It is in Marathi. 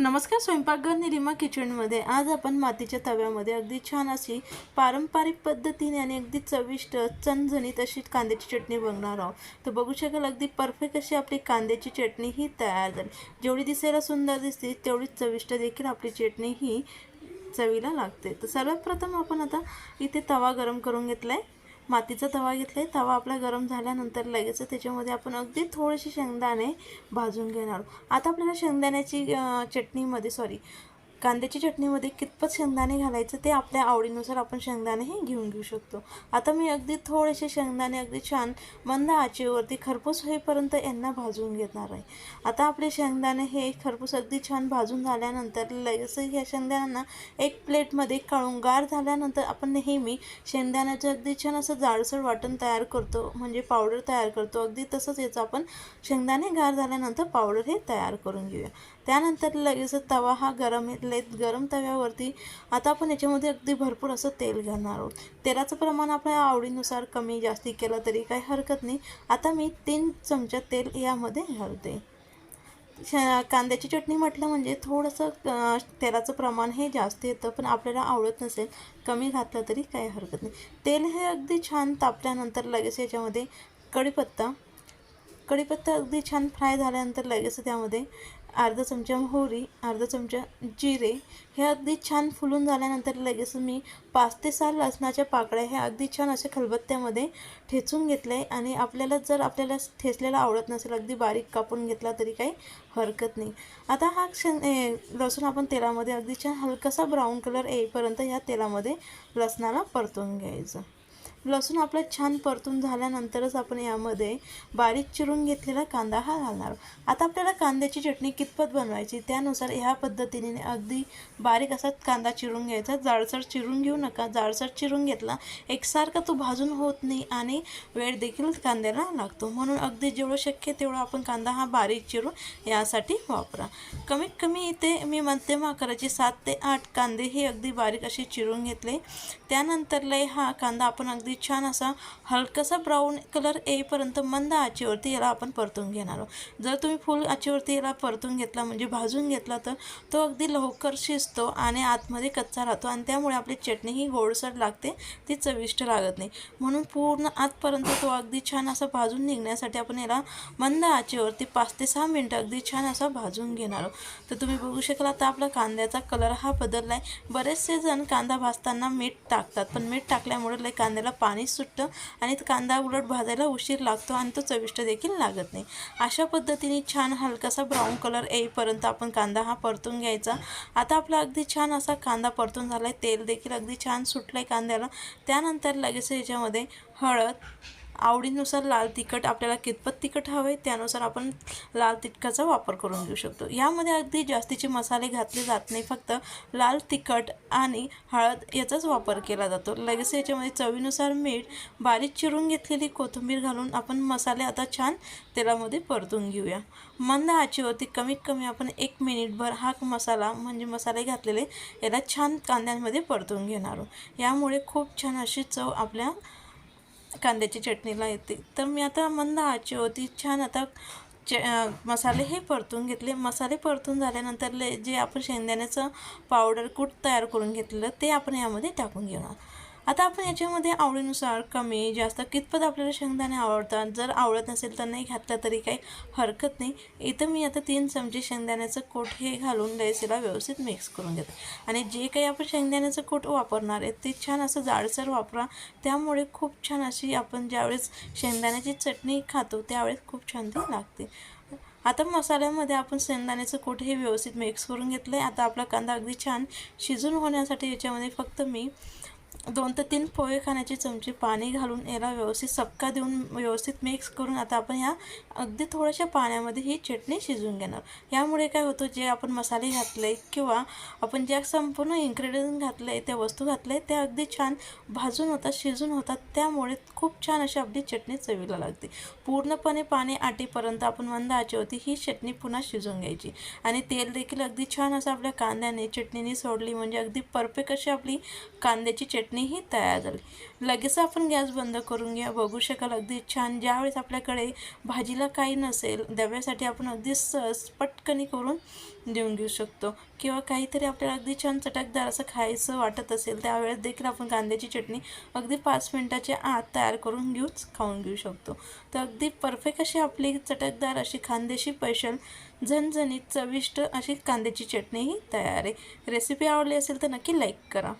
नमस्कार स्वयंपाकघर निलिमा किचनमध्ये. आज आपण मातीच्या तव्यामध्ये अगदी छान अशी पारंपरिक पद्धतीने आणि अगदी चविष्ट चणझणीत अशी कांद्याची चटणी बघणार आहोत. तर बघू शकाल अगदी परफेक्ट अशी आपली कांद्याची चटणी ही तयार झाली. जेवढी दिसायला सुंदर दिसते तेवढीच चविष्ट देखील आपली चटणी ही चवीला लागते. तर सर्वात प्रथम आपण आता इथे तवा गरम करून घेतला आहे मातीचा तवा घेतला आहे तवा आपला गरम झाल्यानंतर लगेच त्याच्यामध्ये आपण अगदी थोडेसे शेंगदाणे भाजून घेणार आता आपल्याला शेंगदाण्याची चटणीमध्ये सॉरी कांद्याची चटणीमध्ये कितपत शेंगदाणे घालायचं ते आपल्या आवडीनुसार आपण शेंगदाणेही घेऊन घेऊ शकतो. आता मी अगदी थोडेसे शेंगदाणे अगदी छान मंद आचेवरती खरपूस होईपर्यंत यांना भाजून घेणार आहे. आता आपले शेंगदाणे हे खरपूस अगदी छान भाजून झाल्यानंतर लगेच ह्या शेंगदाण्यांना एक प्लेटमध्ये काढून गार झाल्यानंतर आपण नेहमी शेंगदाण्याचं अगदी छान असं जाडसर वाटण तयार करतो म्हणजे पावडर तयार करतो. अगदी तसंच याचं आपण शेंगदाणे गार झाल्यानंतर पावडर हे तयार करून घेऊया. त्यानंतर लगेच तवा हा गरम घेतलेत गरम तव्यावरती आता आपण याच्यामध्ये अगदी भरपूर असं तेल घालणार आहोत. तेलाचं प्रमाण आपल्या आवडीनुसार कमी जास्ती केलं तरी काही हरकत नाही. आता मी तीन चमचा तेल यामध्ये घालते. श- कांद्याची चटणी म्हटलं म्हणजे थोडंसं तेलाचं प्रमाण हे जास्त येतं पण आपल्याला आवडत नसेल कमी घातलं तरी काही हरकत नाही. तेल हे अगदी छान तापल्यानंतर लगेच याच्यामध्ये कढीपत्ता कढीपत्ता अगदी छान फ्राय झाल्यानंतर लगेच त्यामध्ये अर्धा चमचा मोहरी अर्धा चमचा जिरे हे अगदी छान फुलून झाल्यानंतर लगेच मी पाच ते सहा लसणाच्या पाकळ्या हे अगदी छान असे खलबत्त्यामध्ये ठेचून घेतलं आहे आणि आपल्याला जर आपल्याला ठेचलेला आवडत नसेल अगदी बारीक कापून घेतला तरी काही हरकत नाही. आता हा क्षण लसूण आपण तेलामध्ये अगदी छान हलकासा ब्राऊन कलर येईपर्यंत ह्या तेलामध्ये लसणाला परतून घ्यायचं. लसूण आपलं छान परतून झाल्यानंतरच आपण यामध्ये बारीक चिरून घेतलेला कांदा हा घालणार. आता आपल्याला कांद्याची चटणी कितपत बनवायची? त्यानुसार ह्या पद्धतीने अगदी बारीक असा कांदा चिरून घ्यायचा. जाडसर चिरून घेऊ नका. जाडसर चिरून घेतला एकसारखा तो भाजून होत नाही आणि वेळ देखील कांद्याला लागतो. म्हणून अगदी जेवढं शक्य तेवढं आपण कांदा हा बारीक चिरून यासाठी वापरा. कमीत कमी इथे मी मध्यम आकाराचे सात ते आठ कांदे हे अगदी बारीक असे चिरून घेतले. त्यानंतर लय हा कांदा आपण अगदी अगदी छान असा हलकासा ब्राऊन कलर येईपर्यंत मंद आचेवरती याला आपण परतून घेणार आहोत. जर तुम्ही फुल आचेवरती याला परतून घेतला म्हणजे भाजून घेतला तर तो अगदी लवकर शिजतो आणि आतमध्ये कच्चा राहतो आणि त्यामुळे आपली चटणी ही गोडसर लागते ती चविष्ट लागत नाही. म्हणून पूर्ण आतपर्यंत तो अगदी छान असा भाजून निघण्यासाठी आपण याला मंद आचेवरती पाच ते सहा मिनटं अगदी छान असा भाजून घेणार आहोत. तर तुम्ही बघू शकाल आता आपला कांद्याचा कलर हा बदलला आहे बरेचसे जण कांदा भाजताना मीठ टाकतात पण मीठ टाकल्यामुळे लय कांद्याला पाणी सुटतं आणि कांदा उलट भाजायला उशीर लागतो आणि तो चविष्ट देखील लागत नाही. अशा पद्धतीने छान हलकासा ब्राऊन कलर येईपर्यंत आपण कांदा हा परतून घ्यायचा. आता आपला अगदी छान असा कांदा परतून झाला आहे तेल देखील अगदी छान सुटलं आहे कांद्याला. त्यानंतर लगेच याच्यामध्ये हळद आवडीनुसार लाल तिखट आपल्याला कितपत तिखट हवे त्यानुसार आपण लाल तिखटाचा वापर करून घेऊ शकतो. यामध्ये अगदी जास्तीचे मसाले घातले जात नाही. फक्त लाल तिखट आणि हळद याचाच वापर केला जातो. लगेच याच्यामध्ये चवीनुसार मीठ बारीक चिरून घेतलेली कोथिंबीर घालून आपण मसाले आता छान तेलामध्ये परतून घेऊया. मंद आचीवरती कमीत कमी आपण एक मिनिटभर हा मसाला म्हणजे मसाले घातलेले याला छान कांद्यांमध्ये परतून घेणार आहोत. यामुळे खूप छान अशी चव आपल्या कांद्याची चटणीला येते. तर मी आता मंद आची होती छान आता च मसाले हे परतून घेतले. मसाले परतून झाल्यानंतर ले जे आपण शेंगदाण्याचं पावडर कूट तयार करून घेतलेलं ते आपण यामध्ये टाकून घेणार. आता आपण याच्यामध्ये आवडीनुसार कमी जास्त कितपत आपल्याला शेंगदाणे आवडतात? जर आवडत नसेल तर नाही घातलं तरी काही हरकत नाही. इथं मी आता तीन चमचे शेंगदाण्याचं कोट हे घालून लेसीला व्यवस्थित मिक्स करून घेते. आणि जे काही आपण शेंगदाण्याचं कोट वापरणार आहे ते छान असं जाडसर वापरा. त्यामुळे खूप छान अशी आपण ज्यावेळेस शेंगदाण्याची चटणी खातो त्यावेळेस खूप छान ती लागते. आता मसाल्यामध्ये आपण शेंगदाण्याचं कोट हे व्यवस्थित मिक्स करून घेतलं आहे आता आपला कांदा अगदी छान शिजून होण्यासाठी याच्यामध्ये फक्त मी दोन ते तीन पोहे खाण्याचे चमचे पाणी घालून याला व्यवस्थित सबका देऊन व्यवस्थित मिक्स करून आता आपण ह्या अगदी थोड्याशा पाण्यामध्ये ही चटणी शिजवून घेणार. यामुळे काय होतं जे आपण मसाले घातले किंवा आपण ज्या संपूर्ण इन्ग्रेडियंट घातले त्या वस्तू घातल्या त्या अगदी छान भाजून होतात शिजून होतात. त्यामुळे खूप छान अशी आपली चटणी चवीला लागते. पूर्णपणे पाणी आटीपर्यंत आपण मंद होती ही चटणी पुन्हा शिजून घ्यायची. आणि तेल देखील अगदी छान असं आपल्या कांद्याने चटणीने सोडली म्हणजे अगदी परफेक्ट अशी आपली कांद्याची चटणीही तयार झाली. लगेच आपण गॅस बंद करून घ्या. बघू शकाल अगदी छान ज्यावेळेस आपल्याकडे भाजीला काही नसेल डब्यासाठी आपण अगदी सहज पटकनी करून देऊन घेऊ शकतो. किंवा काहीतरी आपल्याला अगदी छान चटकदार असं खायचं वाटत असेल त्यावेळेस देखील आपण कांद्याची चटणी अगदी पाच मिनटाच्या आत तयार करून घेऊच खाऊन घेऊ शकतो. तर अगदी परफेक्ट अशी आपली चटकदार अशी खांदेशी पैशल झणझणीत चविष्ट अशी कांद्याची चटणीही तयार आहे. रेसिपी आवडली असेल तर नक्की लाईक करा.